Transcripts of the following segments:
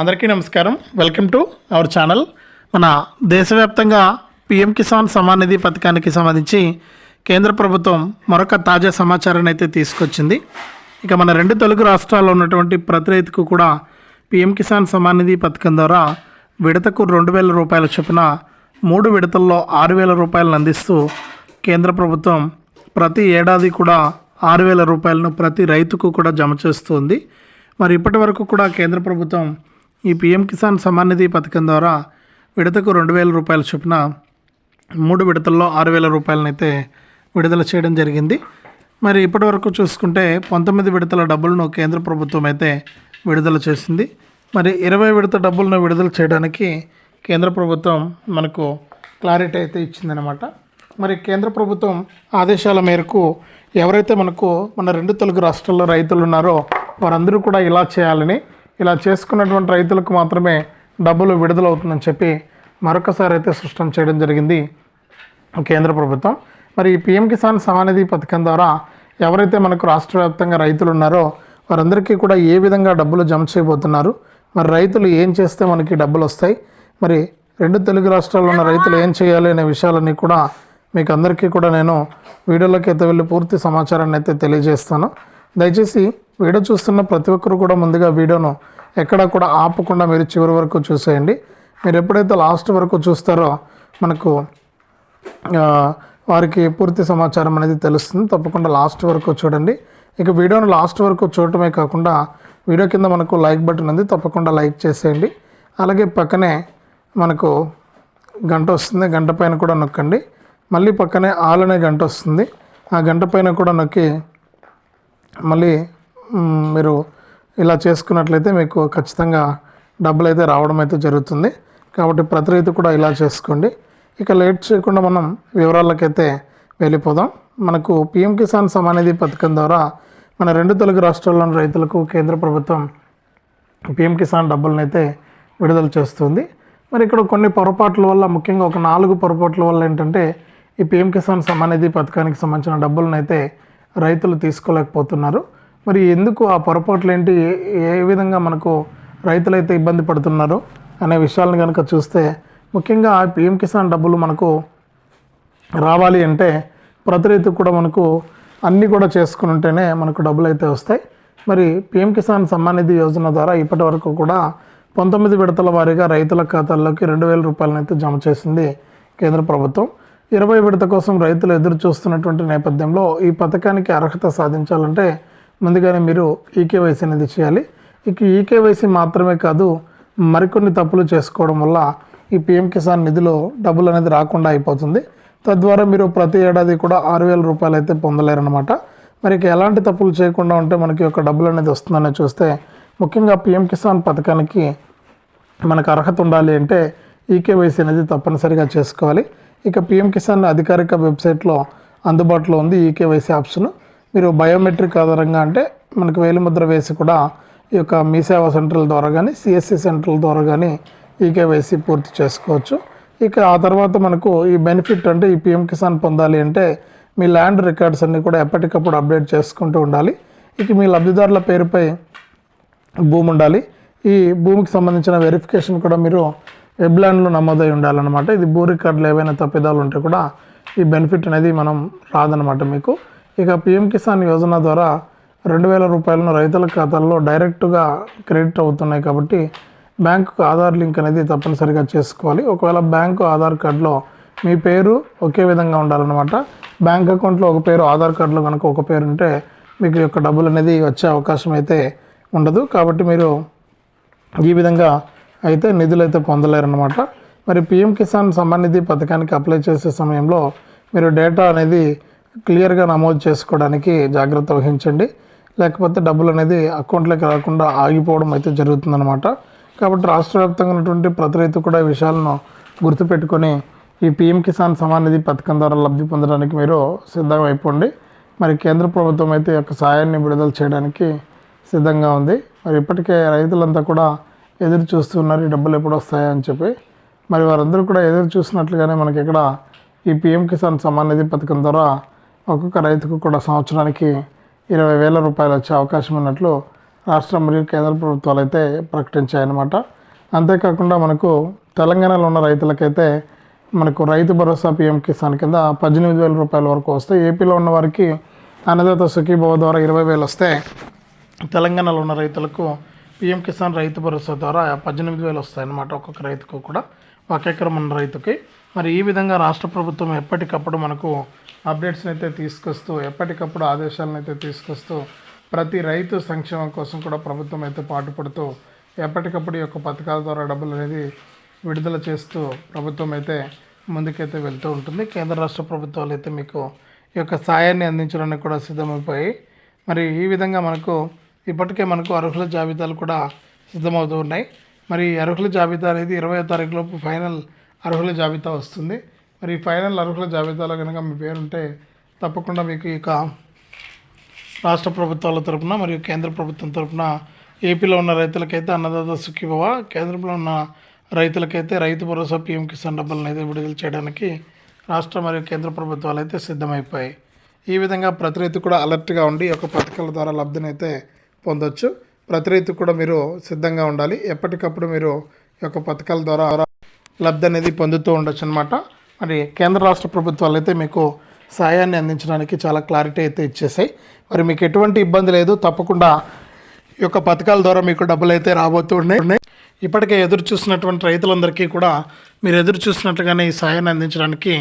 అందరికీ నమస్కారం. Welcome to our channel మన దేశవ్యాప్తంగా పిఎం కిసాన్ సమాన్ నిధి పథకానికి సంబంధించి కేంద్ర ప్రభుత్వం మరొక తాజా సమాచారాన్ని అయితే తీసుకొచ్చింది. ఇక మన రెండు తెలుగు రాష్ట్రాల్లో ఉన్నటువంటి ప్రతి రైతుకు కూడా పిఎం కిసాన్ సమాన్ నిధి పథకం ద్వారా విడతకు రెండు వేల రూపాయల చొప్పున మూడు విడతల్లో ఆరు వేల రూపాయలను అందిస్తూ కేంద్ర ప్రభుత్వం ప్రతి ఏడాది కూడా ఆరు వేల రూపాయలను ప్రతి రైతుకు కూడా జమ చేస్తుంది మరి ఇప్పటి వరకు కూడా కేంద్ర ప్రభుత్వం ఈ పిఎం కిసాన్ సమ్మాన్ నిధి పథకం ద్వారా విడతకు రెండు వేల రూపాయల చొప్పున మూడు విడతల్లో ఆరు వేల రూపాయలనైతే విడుదల చేయడం జరిగింది. మరి ఇప్పటివరకు చూసుకుంటే పంతొమ్మిది విడతల డబ్బులను కేంద్ర ప్రభుత్వం అయితే విడుదల చేసింది. మరి ఇరవై విడత డబ్బులను విడుదల చేయడానికి కేంద్ర ప్రభుత్వం మనకు క్లారిటీ అయితే ఇచ్చిందనమాట మరి కేంద్ర ప్రభుత్వం ఆదేశాల మేరకు ఎవరైతే మనకు మన రెండు తెలుగు రాష్ట్రాల్లో రైతులు ఉన్నారో వారందరూ కూడా ఇలా చేయాలని ఇలా చేసుకున్నటువంటి రైతులకు మాత్రమే డబ్బులు విడుదలవుతుందని చెప్పి మరొకసారి అయితే స్పష్టం చేయడం జరిగింది కేంద్ర ప్రభుత్వం. మరి ఈ పిఎం కిసాన్ సమానిధి పథకం ద్వారా ఎవరైతే మనకు రాష్ట్ర వ్యాప్తంగా రైతులు ఉన్నారో వారందరికీ కూడా ఏ విధంగా డబ్బులు జమ చేయబోతున్నారు? మరి రైతులు ఏం చేస్తే మనకి డబ్బులు వస్తాయి? మరి రెండు తెలుగు రాష్ట్రాల్లో ఉన్న రైతులు ఏం చేయాలి అనే విషయాలన్నీ కూడా మీకు అందరికీ కూడా నేను వీడియోలోకి అయితే వెళ్ళి పూర్తి సమాచారాన్ని అయితే తెలియజేస్తాను. దయచేసి వీడియో చూస్తున్న ప్రతి ఒక్కరు కూడా ముందుగా వీడియోను ఎక్కడ కూడా ఆపకుండా మీరు చివరి వరకు చూసేయండి. మీరు ఎప్పుడైతే లాస్ట్ వరకు చూస్తారో మనకు వారికి పూర్తి సమాచారం అనేది తెలుస్తుంది. తప్పకుండా లాస్ట్ వరకు చూడండి. ఇక వీడియోను లాస్ట్ వరకు చూడటమే కాకుండా వీడియో కింద మనకు లైక్ బటన్ ఉంది. తప్పకుండా లైక్ చేసేయండి. అలాగే పక్కనే మనకు గంట వస్తుంది. గంట పైన కూడా నొక్కండి. మళ్ళీ పక్కనే ఆల్ అనే గంట వస్తుంది. ఆ గంట పైన కూడా నొక్కి మళ్ళీ మీరు ఇలా చేసుకున్నట్లయితే మీకు ఖచ్చితంగా డబ్బులు అయితే రావడం అయితే జరుగుతుంది. కాబట్టి ప్రతి రైతు కూడా ఇలా చేసుకోండి. ఇక లేట్ చేయకుండా మనం వివరాలకైతే వెళ్ళిపోదాం. మనకు పిఎం కిసాన్ సమానిధి పథకం ద్వారా మన రెండు తెలుగు రాష్ట్రాల్లోని రైతులకు కేంద్ర ప్రభుత్వం పిఎం కిసాన్ డబ్బులను అయితే విడుదల చేస్తుంది. మరి ఇక్కడ కొన్ని పొరపాట్ల వల్ల ముఖ్యంగా ఒక నాలుగు పొరపాట్ల వల్ల ఏంటంటే ఈ పిఎం కిసాన్ సమానిధి పథకానికి సంబంధించిన డబ్బులను అయితే రైతులు తీసుకోలేకపోతున్నారు. మరి ఎందుకు ఆ పొరపాట్లు ఏంటి ఏ- విధంగా మనకు రైతులైతే ఇబ్బంది పడుతున్నారు అనే విషయాలను కనుక చూస్తే ముఖ్యంగా ఆ పిఎం కిసాన్ డబ్బులు మనకు రావాలి అంటే ప్రతి రైతు కూడా మనకు అన్నీ కూడా చేసుకుని ఉంటేనే మనకు డబ్బులు అయితే వస్తాయి. మరి పిఎం కిసాన్ సమ్మాన్ నిధి యోజన ద్వారా ఇప్పటి వరకు కూడా పంతొమ్మిది విడతల వారీగా రైతుల ఖాతాల్లోకి రెండు వేల రూపాయలను అయితే జమ చేసింది కేంద్ర ప్రభుత్వం. ఇరవై విడత కోసం రైతులు ఎదురు చూస్తున్నటువంటి నేపథ్యంలో ఈ పథకానికి అర్హత సాధించాలంటే ముందుగానే మీరు ఈకేవైసీ అనేది చేయాలి. ఇక ఈకేవైసీ మాత్రమే కాదు మరికొన్ని తప్పులు చేసుకోవడం వల్ల ఈ పిఎం కిసాన్ నిధిలో డబ్బులు అనేది రాకుండా అయిపోతుంది. తద్వారా మీరు ప్రతి ఏడాది కూడా ఆరు వేల రూపాయలు అయితే పొందలేరనమాట మరి ఇక ఎలాంటి తప్పులు చేయకుండా ఉంటే మనకి ఒక డబ్బులు అనేది వస్తుందని చూస్తే ముఖ్యంగా పిఎం కిసాన్ పథకానికి మనకు అర్హత ఉండాలి అంటే ఈకేవైసీ అనేది తప్పనిసరిగా చేసుకోవాలి. ఇక పిఎం కిసాన్ అధికారిక వెబ్సైట్లో అందుబాటులో ఉంది ఈకేవైసీ ఆప్షన్. మీరు బయోమెట్రిక్ ఆధారంగా అంటే మనకు వేలిముద్ర వేసి కూడా ఈ యొక్క మీ సేవా సెంటర్ల ద్వారా కానీ సిఎస్సి సెంటర్ల ద్వారా కానీ ఈకేవైసీ పూర్తి చేసుకోవచ్చు. ఇక ఆ తర్వాత మనకు ఈ బెనిఫిట్ అంటే ఈ పిఎం కిసాన్ పొందాలి అంటే మీ ల్యాండ్ రికార్డ్స్ అన్నీ కూడా ఎప్పటికప్పుడు అప్డేట్ చేసుకుంటూ ఉండాలి. ఇక మీ లబ్ధిదారుల పేరుపై భూమి ఉండాలి. ఈ భూమికి సంబంధించిన వెరిఫికేషన్ కూడా మీరు వెబ్లాండ్లో నమోదై ఉండాలన్నమాట. ఇది భూ రికార్డులు ఏవైనా తప్పిదాలు ఉంటే కూడా ఈ బెనిఫిట్ అనేది మనం రాదనమాట మీకు. ఇక పిఎం కిసాన్ యోజన ద్వారా రెండు వేల రూపాయలను రైతుల ఖాతాల్లో డైరెక్ట్గా క్రెడిట్ అవుతున్నాయి కాబట్టి బ్యాంకుకు ఆధార్ లింక్ అనేది తప్పనిసరిగా చేసుకోవాలి. ఒకవేళ బ్యాంకు ఆధార్ కార్డులో మీ పేరు ఒకే విధంగా ఉండాలన్నమాట. బ్యాంక్ అకౌంట్లో ఒక పేరు ఆధార్ కార్డులో కనుక ఒక పేరు ఉంటే మీకు యొక్క డబ్బులు అనేది వచ్చే అవకాశం అయితే ఉండదు. కాబట్టి మీరు ఈ విధంగా అయితే నిధులు అయితే పొందలేరన్నమాట. మరి పిఎం కిసాన్ సమ్మాన్ నిధి పథకానికి అప్లై చేసే సమయంలో మీరు డేటా అనేది క్లియర్గా నమోదు చేసుకోవడానికి జాగ్రత్త వహించండి. లేకపోతే డబ్బులు అనేది అకౌంట్లోకి రాకుండా ఆగిపోవడం అయితే జరుగుతుందన్నమాట. కాబట్టి రాష్ట్ర వ్యాప్తంగా ఉన్నటువంటి ప్రతి రైతు కూడా ఈ విషయాలను గుర్తుపెట్టుకొని ఈ పిఎం కిసాన్ సమాన్ నిధి పథకం ద్వారా లబ్ధి పొందడానికి మీరు సిద్ధం అయిపోండి మరి కేంద్ర ప్రభుత్వం అయితే ఈ యొక్క సాయాన్ని విడుదల చేయడానికి సిద్ధంగా ఉంది. మరి ఇప్పటికే రైతులంతా కూడా ఎదురు చూస్తున్నారు ఈ డబ్బులు ఎప్పుడు వస్తాయా అని చెప్పి. మరి వారందరూ కూడా ఎదురు చూసినట్లుగానే మనకి ఇక్కడ ఈ పిఎం కిసాన్ సమాన్ నిధి పథకం ద్వారా ఒక్కొక్క రైతుకు కూడా సంవత్సరానికి ఇరవై వేల రూపాయలు వచ్చే అవకాశం ఉన్నట్లు రాష్ట్ర మరియు కేంద్ర ప్రభుత్వాలు అయితే ప్రకటించాయన్నమాట. అంతేకాకుండా మనకు తెలంగాణలో ఉన్న రైతులకైతే మనకు రైతు భరోసా పిఎం కిసాన్ కింద పద్దెనిమిది వేల రూపాయల వరకు వస్తే ఏపీలో ఉన్న వారికి అన్నదాత సుఖీభవ ద్వారా ఇరవై వేలు వస్తే తెలంగాణలో ఉన్న రైతులకు పిఎం కిసాన్ రైతు భరోసా ద్వారా పద్దెనిమిది వేలు వస్తాయన్నమాట ఒక్కొక్క రైతుకు కూడా. ఒక ఎకరం ఉన్న రైతుకి మరి ఈ విధంగా రాష్ట్ర ప్రభుత్వం ఎప్పటికప్పుడు మనకు అప్డేట్స్ని అయితే తీసుకొస్తూ ఎప్పటికప్పుడు ఆదేశాలను అయితే తీసుకొస్తూ ప్రతి రైతు సంక్షేమం కోసం కూడా ప్రభుత్వం అయితే పాటుపడుతూ ఎప్పటికప్పుడు ఈ యొక్క పథకాల ద్వారా డబ్బులు అనేది విడుదల చేస్తూ ప్రభుత్వం అయితే ముందుకైతే వెళ్తూ ఉంటుంది. కేంద్ర రాష్ట్ర ప్రభుత్వాలు అయితే మీకు ఈ యొక్క సాయాన్ని అందించడానికి కూడా సిద్ధమైపోయి మరి ఈ విధంగా మనకు ఇప్పటికే మనకు అర్హుల జాబితాలు కూడా సిద్ధమవుతూ ఉన్నాయి. మరి ఈ అర్హుల జాబితా అనేది ఇరవై తారీఖు లోపు ఫైనల్ అర్హుల జాబితా వస్తుంది. మరి ఈ ఫైనల్ అర్హుల జాబితాలో కనుక మీ పేరుంటే తప్పకుండా మీకు ఇక రాష్ట్ర ప్రభుత్వాల తరపున మరియు కేంద్ర ప్రభుత్వం తరపున ఏపీలో ఉన్న రైతులకైతే అన్నదాత సుఖీభవ కేంద్రంలో ఉన్న రైతులకైతే రైతు భరోసా పీఎం కిసాన్ డబ్బులను అయితే విడుదల చేయడానికి రాష్ట్ర మరియు కేంద్ర ప్రభుత్వాలు అయితే సిద్ధమైపోయాయి. ఈ విధంగా ప్రతి రైతు కూడా అలర్ట్గా ఉండి ఒక యొక్క పథకాల ద్వారా లబ్ధినైతే పొందొచ్చు. ప్రతి రైతు కూడా మీరు సిద్ధంగా ఉండాలి. ఎప్పటికప్పుడు మీరు ఈ యొక్క పథకాల ద్వారా లబ్ధి అనేది పొందుతూ ఉండొచ్చు అనమాట మరి కేంద్ర రాష్ట్ర ప్రభుత్వాలు అయితే మీకు సాయాన్ని అందించడానికి చాలా క్లారిటీ అయితే ఇచ్చేసాయి. మరి మీకు ఎటువంటి ఇబ్బంది లేదు. తప్పకుండా ఈ యొక్క పథకాల ద్వారా మీకు డబ్బులు అయితే రాబోతూ ఉన్నాయి. ఇప్పటికే ఎదురు చూసినటువంటి రైతులందరికీ కూడా మీరు ఎదురు చూసినట్లుగానే ఈ సాయాన్ని అందించడానికి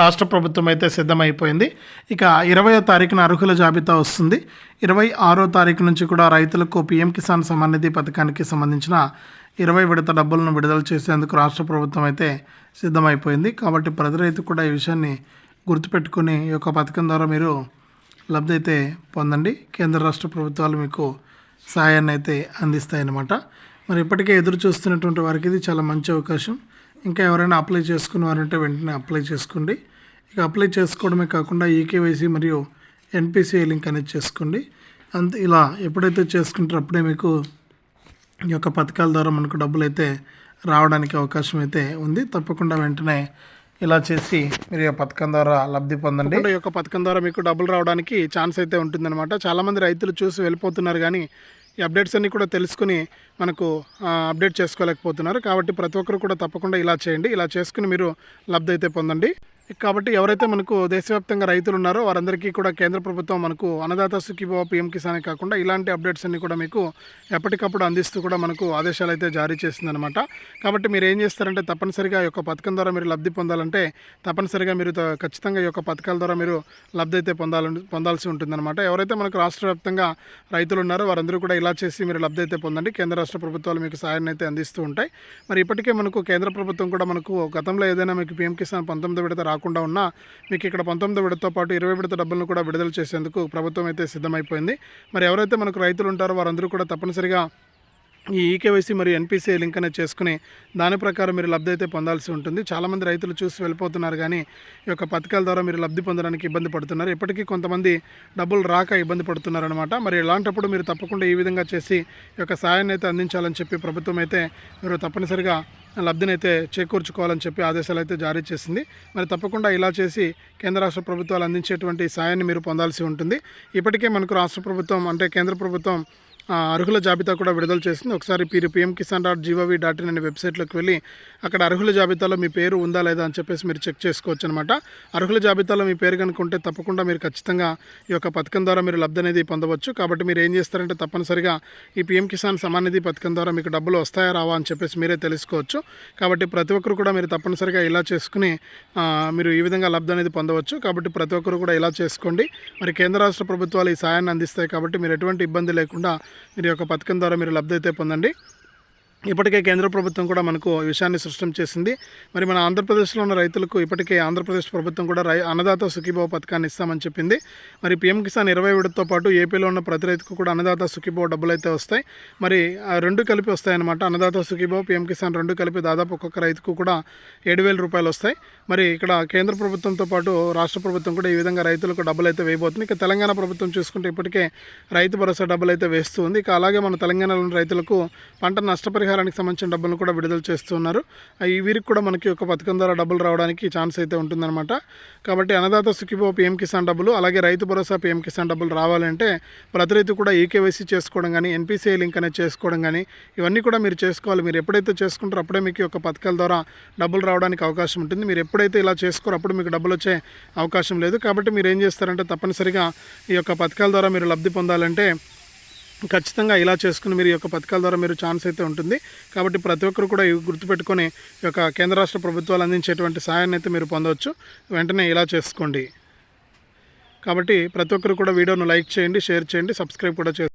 రాష్ట్ర ప్రభుత్వం అయితే సిద్ధమైపోయింది. ఇక ఇరవయో తారీఖున అర్హుల జాబితా వస్తుంది. ఇరవై ఆరో తారీఖు నుంచి కూడా రైతులకు పీఎం కిసాన్ సమ్మాన్ నిధి పథకానికి సంబంధించిన ఇరవై విడత డబ్బులను విడుదల చేసేందుకు రాష్ట్ర ప్రభుత్వం అయితే సిద్ధమైపోయింది. కాబట్టి ప్రతి రైతు కూడా ఈ విషయాన్ని గుర్తుపెట్టుకుని ఈ యొక్క పథకం ద్వారా మీరు లబ్ధి అయితే పొందండి. కేంద్ర రాష్ట్ర ప్రభుత్వాలు మీకు సహాయాన్ని అయితే అందిస్తాయన్నమాట. మరి ఇప్పటికే ఎదురు చూస్తున్నటువంటి వారికి ఇది చాలా మంచి అవకాశం. ఇంకా ఎవరైనా అప్లై చేసుకున్న వారంటే వెంటనే అప్లై చేసుకోండి. ఇక అప్లై చేసుకోవడమే కాకుండా ఈకేవైసీ మరియు ఎన్పిసిఐ లింక్ అనేది చేసుకోండి. అంతే ఇలా ఎప్పుడైతే చేసుకుంటారో అప్పుడే మీకు ఈ యొక్క పథకాల ద్వారా మనకు డబ్బులు అయితే రావడానికి అవకాశం అయితే ఉంది. తప్పకుండా వెంటనే ఇలా చేసి మీరు ఈ పథకం ద్వారా లబ్ధి పొందండి. ఈ యొక్క పథకం ద్వారా మీకు డబ్బులు రావడానికి ఛాన్స్ అయితే ఉంటుందన్నమాట. చాలామంది రైతులు చూసి వెళ్ళిపోతున్నారు కానీ ఈ అప్డేట్స్ అన్నీ కూడా తెలుసుకుని మనకు అప్డేట్ చేసుకోలేకపోతున్నారు. కాబట్టి ప్రతి ఒక్కరు కూడా తప్పకుండా ఇలా చేయండి. ఇలా చేసుకుని మీరు లబ్ధి అయితే పొందండి. కాబట్టి ఎవరైతే మనకు దేశవ్యాప్తంగా రైతులు ఉన్నారో వారందరికీ కూడా కేంద్ర ప్రభుత్వం మనకు అన్నదాత సుఖీభావ పిఎం కిసానే కాకుండా ఇలాంటి అప్డేట్స్ అన్ని కూడా మీకు ఎప్పటికప్పుడు అందిస్తూ కూడా మనకు ఆదేశాలు అయితే జారీ చేసిందనమాట కాబట్టి మీరు ఏం చేస్తారంటే తప్పనిసరిగా ఈ యొక్క పథకం ద్వారా మీరు లబ్ధి పొందాలంటే తప్పనిసరిగా మీరు ఖచ్చితంగా ఈ యొక్క పథకాల ద్వారా మీరు లబ్ధి అయితే పొందాలని పొందాల్సి ఉంటుందన్నమాట. ఎవరైతే మనకు రాష్ట్ర వ్యాప్తంగా రైతులు ఉన్నారో వారందరూ కూడా ఇలా చేసి మీరు లబ్ధి అయితే పొందండి. కేంద్ర రాష్ట్ర ప్రభుత్వాలు మీకు సహాయాన్ని అయితే అందిస్తూ ఉంటాయి. మరి ఇప్పటికే మనకు కేంద్ర ప్రభుత్వం కూడా మనకు గతంలో ఏదైనా మీకు పీఎం కిసాన్ పంతొమ్మిది విడత రాకుండా ఉన్నా మీకు ఇక్కడ పంతొమ్మిది విడతతో పాటు ఇరవై విడత డబ్బులను కూడా విడుదల చేసేందుకు ప్రభుత్వం అయితే సిద్ధమైపోయింది. మరి ఎవరైతే మనకు రైతులు ఉంటారో వారందరూ కూడా తప్పనిసరిగా ఈ ఈకేవైసీ మరియు ఎన్పిసిఐ లింక్ అనేది చేసుకుని దాని ప్రకారం మీరు లబ్ధి అయితే పొందాల్సి ఉంటుంది. చాలామంది రైతులు చూసి వెళ్ళిపోతున్నారు కానీ ఈ యొక్క పథకాల ద్వారా మీరు లబ్ధి పొందడానికి ఇబ్బంది పడుతున్నారు. ఇప్పటికీ కొంతమంది డబ్బులు రాక ఇబ్బంది పడుతున్నారు అనమాట మరి ఇలాంటప్పుడు మీరు తప్పకుండా ఈ విధంగా చేసి ఈ యొక్క సాయాన్ని అయితే అందించాలని చెప్పి ప్రభుత్వం అయితే మీరు తప్పనిసరిగా లబ్ధిని అయితే చేకూర్చుకోవాలని చెప్పి ఆదేశాలు అయితే జారీ చేసింది. మరి తప్పకుండా ఇలా చేసి కేంద్ర రాష్ట్ర ప్రభుత్వాలు అందించేటువంటి సాయాన్ని మీరు పొందాల్సి ఉంటుంది. ఇప్పటికే మనకు రాష్ట్ర ప్రభుత్వం అంటే కేంద్ర ప్రభుత్వం అర్హుల జాబితా కూడా విడుదల చేసింది. ఒకసారి మీరు PM Kisan dot G O V dot in అనే వెబ్సైట్లోకి వెళ్ళి అక్కడ అర్హుల జాబితాలో మీ పేరు ఉందా లేదా అని చెప్పేసి మీరు చెక్ చేసుకోవచ్చు అనమాట అర్హుల జాబితాలో మీ పేరు కనుక ఉంటే తప్పకుండా మీరు ఖచ్చితంగా ఈ యొక్క పథకం ద్వారా మీరు లబ్ధి అనేది పొందవచ్చు. కాబట్టి మీరు ఏం చేస్తారంటే తప్పనిసరిగా ఈ పిఎం కిసాన్ సమాన్ నిధి పథకం ద్వారా మీకు డబ్బులు వస్తాయా రావా అని చెప్పేసి మీరే తెలుసుకోవచ్చు. కాబట్టి ప్రతి ఒక్కరు కూడా మీరు తప్పనిసరిగా ఇలా చేసుకుని మీరు ఈ విధంగా లబ్ధి అనేది పొందవచ్చు. కాబట్టి ప్రతి ఒక్కరు కూడా ఇలా చేసుకోండి. మరి కేంద్ర రాష్ట్ర ప్రభుత్వాలు ఈ సాయాన్ని అందిస్తాయి కాబట్టి మీరు ఎటువంటి ఇబ్బంది లేకుండా మీరు ఈ యొక్క పథకం ద్వారా మీరు లబ్ధి అయితే పొందండి. ఇప్పటికే కేంద్ర ప్రభుత్వం కూడా మనకు విషయాన్ని సృష్టం చేసింది. మరి మన ఆంధ్రప్రదేశ్లో ఉన్న రైతులకు ఇప్పటికే ఆంధ్రప్రదేశ్ ప్రభుత్వం కూడా రై అన్నదాత సుఖీభావ పథకాన్ని ఇస్తామని చెప్పింది. మరి పిఎం కిసాన్ ఇరవై విడతతో పాటు ఏపీలో ఉన్న ప్రతి రైతుకు కూడా అన్నదాత సుఖీభావ డబ్బులు అయితే వస్తాయి. మరి రెండు కలిపి వస్తాయన్నమాట. అన్నదాత సుఖీభావ పిఎం కిసాన్ రెండు కలిపి దాదాపు ఒక్కొక్క రైతుకు కూడా ఏడు వేల రూపాయలు వస్తాయి. మరి ఇక్కడ కేంద్ర ప్రభుత్వంతో పాటు రాష్ట్ర ప్రభుత్వం కూడా ఈ విధంగా రైతులకు డబ్బులు అయితే వేయబోతుంది. ఇక తెలంగాణ ప్రభుత్వం చూసుకుంటే ఇప్పటికే రైతు భరోసా డబ్బులు అయితే వేస్తూ ఉంది. ఇక అలాగే మన తెలంగాణలోని రైతులకు పంట నష్టపరిహారం నష్టపరిహారానికి సంబంధించిన డబ్బులను కూడా విడుదల చేస్తున్నారు. ఈ వీరికి కూడా మనకి ఒక పథకం ద్వారా డబ్బులు రావడానికి ఛాన్స్ అయితే ఉంటుందన్నమాట. కాబట్టి అన్నదాత సుఖీభో పిఎం కిసాన్ డబ్బులు అలాగే రైతు భరోసా పిఎం కిసాన్ డబ్బులు రావాలంటే ప్రతి రైతు కూడా ఈకేవైసీ చేసుకోవడం కానీ ఎన్పిసిఐ లింక్ అనేది చేసుకోవడం కానీ ఇవన్నీ కూడా మీరు చేసుకోవాలి. మీరు ఎప్పుడైతే చేసుకుంటారో అప్పుడే మీకు యొక్క పథకాల ద్వారా డబ్బులు రావడానికి అవకాశం ఉంటుంది. మీరు ఎప్పుడైతే ఇలా చేసుకోరో అప్పుడు మీకు డబ్బులు వచ్చే అవకాశం లేదు. కాబట్టి మీరు ఏం చేస్తారంటే తప్పనిసరిగా ఈ యొక్క పథకాల ద్వారా మీరు లబ్ధి పొందాలంటే ఖచ్చితంగా ఇలా చేసుకుని మీరు ఈ యొక్క పథకాల ద్వారా మీరు ఛాన్స్ అయితే ఉంటుంది. కాబట్టి ప్రతి ఒక్కరు కూడా ఇవి గుర్తుపెట్టుకొని ఈ యొక్క కేంద్ర రాష్ట్ర ప్రభుత్వాలు అందించేటువంటి సహాయాన్ని అయితే మీరు పొందవచ్చు. వెంటనే ఇలా చేసుకోండి. కాబట్టి ప్రతి ఒక్కరు కూడా వీడియోను లైక్ చేయండి షేర్ చేయండి సబ్స్క్రైబ్ కూడా చేసుకోండి